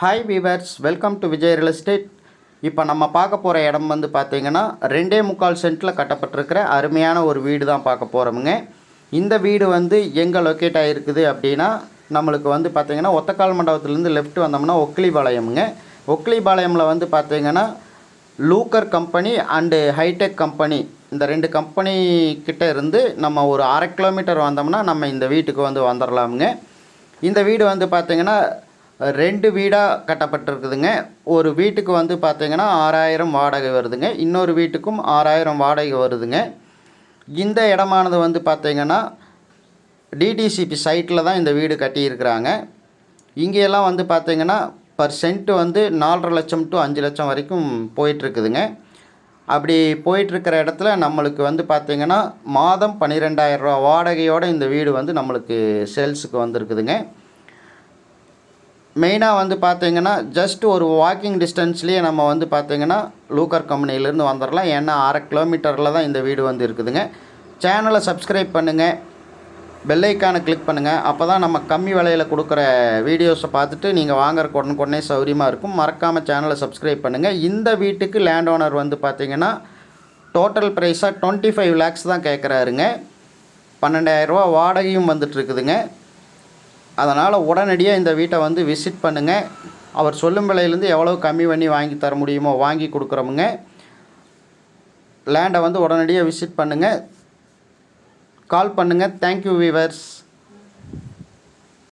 Hi viewers welcome to Vijay real estate இப்போ நம்ம பார்க்க போகிற இடம் வந்து பார்த்தீங்கன்னா ரெண்டே முக்கால் சென்ட்டில் கட்டப்பட்டிருக்கிற அருமையான ஒரு வீடு தான் பார்க்க போகிறோமுங்க இந்த வீடு வந்து எங்கே லொக்கேட் ஆகிருக்குது அப்படின்னா நம்மளுக்கு வந்து பார்த்திங்கன்னா ஒத்தக்கால் மண்டபத்துலேருந்து லெஃப்ட் வந்தோம்னா ஒக்லிபாளையமுங்க ஒக்லிபாளையமில் வந்து பார்த்திங்கன்னா Looker company and hi tech company இந்த ரெண்டு கம்பெனி கிட்டே இருந்து நம்ம ஒரு அரை கிலோமீட்டர் வந்தோம்னா நம்ம இந்த வீட்டுக்கு வந்து வந்துடலாமுங்க இந்த வீடு வந்து பார்த்திங்கன்னா ரெண்டு வீடாக கட்டப்பட்டிருக்குதுங்க. ஒரு வீட்டுக்கு வந்து பார்த்திங்கன்னா ஆறாயிரம் வாடகை வருதுங்க. இன்னொரு வீட்டுக்கும் ஆறாயிரம் வாடகை வருதுங்க. இந்த இடமானது வந்து பார்த்திங்கன்னா டிடிசிபி சைட்டில் தான் இந்த வீடு கட்டியிருக்கிறாங்க. இங்கேயெல்லாம் வந்து பார்த்திங்கன்னா பர் சென்ட் வந்து நாலரை லட்சம் டு அஞ்சு லட்சம் வரைக்கும் போயிட்டுருக்குதுங்க. அப்படி போயிட்டுருக்கிற இடத்துல நம்மளுக்கு வந்து பார்த்திங்கன்னா மாதம் 12000 ரூபா வாடகையோட இந்த வீடு வந்து நம்மளுக்கு சேல்ஸுக்கு வந்திருக்குதுங்க. மெயினாக வந்து பார்த்தீங்கன்னா ஜஸ்ட் ஒரு வாக்கிங் டிஸ்டன்ஸ்லேயே நம்ம வந்து பார்த்தீங்கன்னா லூக்கர் கம்பெனிலேருந்து வந்துடலாம் ஏன்னா அரை கிலோமீட்டரில் தான் இந்த வீடு வந்து இருக்குதுங்க. சேனலை சப்ஸ்கிரைப் பண்ணுங்கள் பெல்லைக்கானை கிளிக் பண்ணுங்கள் அப்போ தான் நம்ம கம்மி விலையில் கொடுக்குற வீடியோஸை பார்த்துட்டு நீங்கள் வாங்குறக்கு உடனுக்குடனே சௌரியமாக இருக்கும். மறக்காமல் சேனலை சப்ஸ்கிரைப் பண்ணுங்கள் இந்த வீட்டுக்கு லேண்ட் ஓனர் வந்து பார்த்தீங்கன்னா டோட்டல் ப்ரைஸாக டுவெண்ட்டி ஃபைவ் லேக்ஸ் தான் கேட்குறாருங்க பன்னெண்டாயிரரூவா வாடகையும் வந்துட்டுருக்குதுங்க அதனால் உடனடியாக இந்த வீட்டை வந்து விசிட் பண்ணுங்கள் அவர் சொல்லும் விலையிலேருந்து எவ்வளோ கம்மி பண்ணி வாங்கி தர முடியுமோ வாங்கி கொடுக்குறோமுங்க. லேண்டை வந்து உடனடியாக விசிட் பண்ணுங்கள் கால் பண்ணுங்கள் தேங்க்யூ வீவர்ஸ்